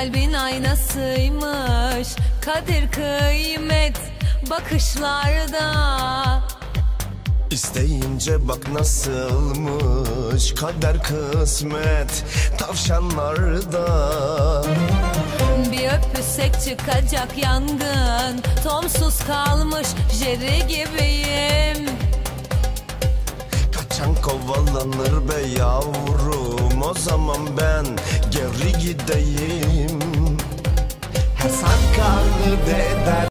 Kalbin aynasıymış. Kadir kıymet bakışlarda. İsteyince bak nasılmış kader kısmet tavşanlarda. Bir öpüsek çıkacak yangın Tomsuz kalmış Jerry gibiyim. Kaçan kovalanır be yavrum o zaman ben geri gideyim. Her sarkar eder